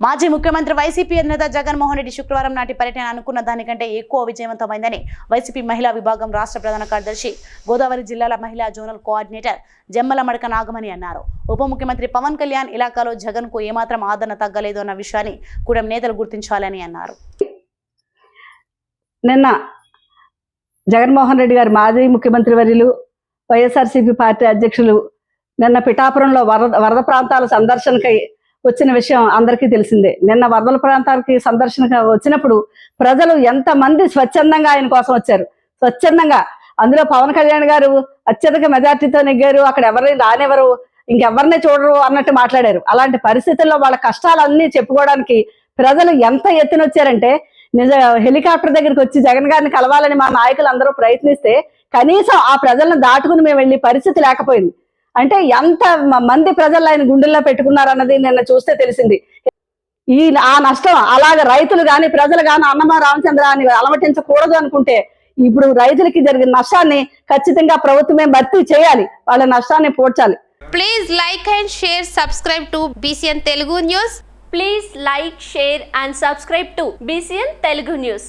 మాజీ ముఖ్యమంత్రి వైసీపీ అధినేత జగన్మోహన్ రెడ్డి శుక్రవారం నాటి పర్యటన అనుకున్న దానికంటే ఎక్కువ విజయవంతమైందని వైసీపీ మహిళా విభాగం రాష్ట్ర ప్రధాన కార్యదర్శి గోదావరి జిల్లాల మహిళా జోనల్ కోఆర్డినేటర్ జమ్మల మడక నాగమణి అన్నారు. ఉప ముఖ్యమంత్రి పవన్ కళ్యాణ్ ఇలాకాలో జగన్కు ఏమాత్రం ఆదరణ తగ్గలేదు అన్న విషయాన్ని కూడా నేతలు గుర్తించాలని అన్నారు. నిన్న జగన్మోహన్ రెడ్డి గారు మాజీ ముఖ్యమంత్రి వర్యులు వైఎస్ఆర్సీపీ పార్టీ అధ్యక్షులు నిన్న పిఠాపురంలో వరద వరద ప్రాంతాల సందర్శనకై వచ్చిన విషయం అందరికీ తెలిసిందే. నిన్న వరదల ప్రాంతానికి సందర్శనగా వచ్చినప్పుడు ప్రజలు ఎంతమంది స్వచ్ఛందంగా ఆయన కోసం వచ్చారు. స్వచ్ఛందంగా. అందులో పవన్ కళ్యాణ్ గారు అత్యధిక మెజార్టీతో నెగ్గారు. అక్కడ ఎవరిని రానివ్వరు. ఇంకెవరిని చూడరు అన్నట్టు మాట్లాడారు. అలాంటి పరిస్థితుల్లో వాళ్ళ కష్టాలన్నీ చెప్పుకోవడానికి ప్రజలు ఎంత ఎత్తున వచ్చారంటే నిజ హెలికాప్టర్ దగ్గరికి వచ్చి జగన్ గారిని కలవాలని మా నాయకులు అందరూ ప్రయత్నిస్తే కనీసం ఆ ప్రజలను దాటుకుని మేము వెళ్ళి పరిస్థితి లేకపోయింది. అంటే ఎంత మంది ప్రజలు ఆయన గుండెల్లో పెట్టుకున్నారన్నది నిన్న చూస్తే తెలిసింది. ఈ ఆ నష్టం అలాగే రైతులు గాని ప్రజలు గాని అన్నమా రామచంద్ర అని అలమటించకూడదు అనుకుంటే ఇప్పుడు రైతులకి జరిగిన నష్టాన్ని ఖచ్చితంగా ప్రభుత్వమే భర్తీ చేయాలి. వాళ్ళ నష్టాన్ని పోడ్చాలి. Please like and share subscribe to BCN Telugu news please like share and subscribe to BCN Telugu news